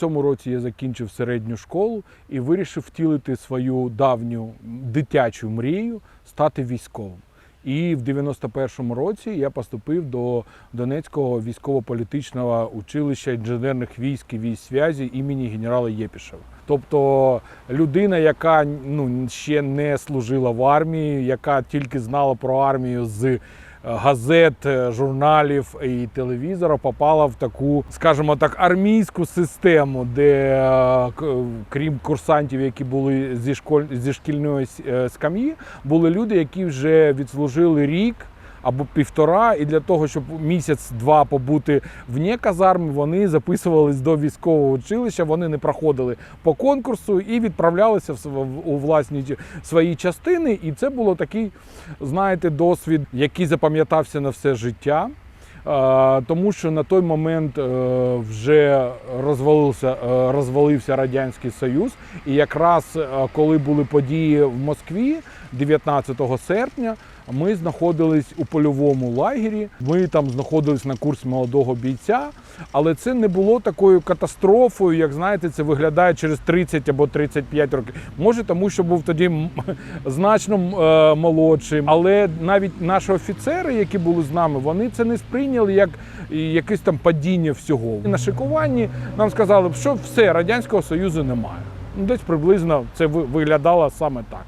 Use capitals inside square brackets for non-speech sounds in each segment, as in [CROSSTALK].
цьому році я закінчив середню школу і вирішив втілити свою давню дитячу мрію стати військовим. І в 91-му році я поступив до Донецького військово-політичного училища інженерних військ і військ зв'язі імені генерала Єпішева. Тобто людина, яка ну, ще не служила в армії, яка тільки знала про армію з газет, е, журналів і телевізора, попала в таку, скажімо так, армійську систему, де е, крім курсантів, які були зі школь зі шкільної е, скам'ї, були люди, які вже відслужили рік. Або півтора, і для того, щоб місяць-два побути вне казарми, вони записувались до військового училища, вони не проходили по конкурсу і відправлялися у власні свої частини. І це було такий, знаєте, досвід, який запам'ятався на все життя. Е, Тому що на той момент е, вже розвалився, е, розвалився Радянський Союз, і якраз коли були події в Москві 19 серпня, ми знаходились у польовому лагері. Ми там знаходились на курсі молодого бійця, але це не було такою катастрофою, як знаєте, це виглядає через 30 або 35 років. Може, тому що був тоді [LAUGHS] значно е, молодшим. Але навіть наші офіцери, які були з нами, вони це не сприйняли як якесь там падіння всього. На шикуванні нам сказали, що все, Радянського Союзу немає. Десь приблизно це виглядало саме так.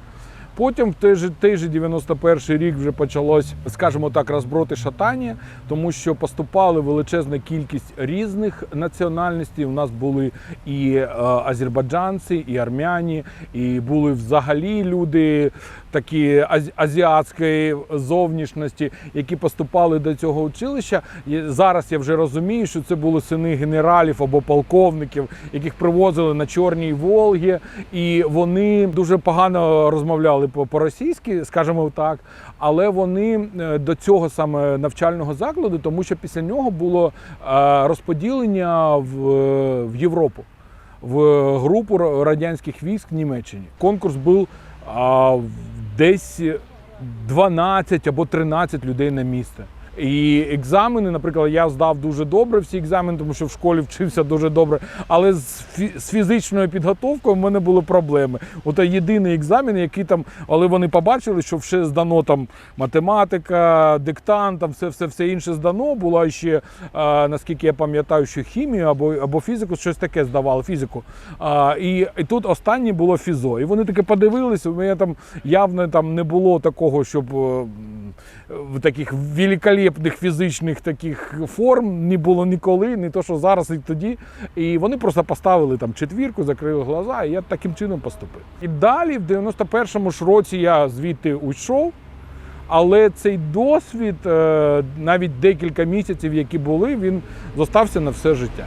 Потім в той же, той же 91 рік вже почалось, скажімо так, розброти шатання, тому що поступали величезна кількість різних національностей. У нас були і е, азербайджанці, і армяні, і були взагалі люди такі азіатської зовнішності, які поступали до цього училища. І зараз я вже розумію, що це були сини генералів або полковників, яких привозили на Чорній Волгі, і вони дуже погано розмовляли по- по-російськи, скажімо так. Але вони е, до цього саме навчального закладу, тому що після нього було е, розподілення в, е, в Європу в групу радянських військ в Німеччині. Конкурс був десь 12 або 13 людей на місце. І екзамени, наприклад, я здав дуже добре всі екзамени, тому що в школі вчився дуже добре. Але з, фі- з фізичною підготовкою в мене були проблеми. От єдиний екзамен, який там, але вони побачили, що все здано там математика, диктант, там все, все, все інше здано. Була ще, а, наскільки я пам'ятаю, що хімію або, або фізику, щось таке здавали, фізику. А, і, і тут останнє було фізо. І вони таке подивилися. У мене там явно там не було такого, щоб. В таких великолепних фізичних таких форм не було ніколи, не то, що зараз і тоді. І вони просто поставили там четвірку, закрили глаза, і я таким чином поступив. І далі, в 91-му ж році, я звідти уйшов. Але цей досвід, е, навіть декілька місяців, які були, він зостався на все життя.